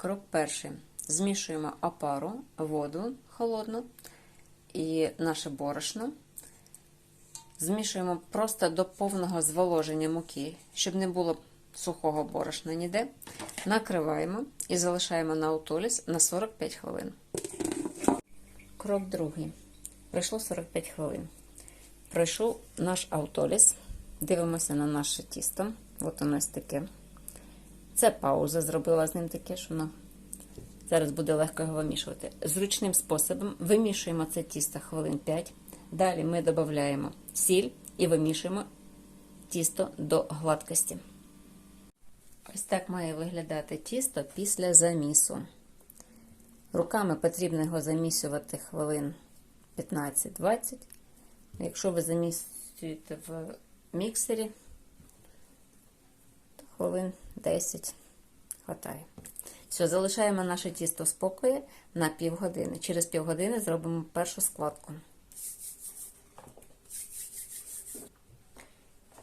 Крок перший. Змішуємо опару, воду холодну і наше борошно. Змішуємо просто до повного зволоження муки, щоб не було сухого борошна ніде. Накриваємо і залишаємо на аутоліс на 45 хвилин. Крок другий. Пройшло 45 хвилин. Пройшов наш аутоліс. Дивимося на наше тісто. От воно ось таке. Це пауза зробила з ним таке, що воно зараз буде легко його вимішувати. Зручним способом вимішуємо це тісто хвилин 5. Далі ми додаємо сіль і вимішуємо тісто до гладкості. Ось так має виглядати тісто після замісу. Руками потрібно його замісювати хвилин 15-20. Якщо ви замісюєте в міксері, хвилин 10 хватає. Все, залишаємо наше тісто в спокої на півгодини. Через півгодини зробимо першу складку.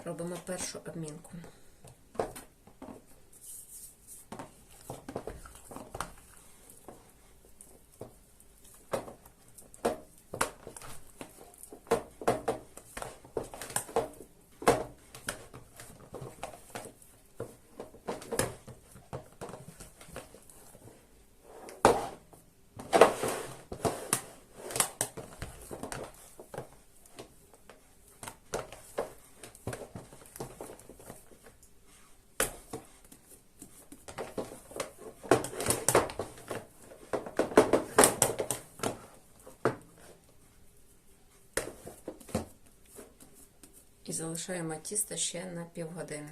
Робимо першу обмінку. І залишаємо тісто ще на півгодини.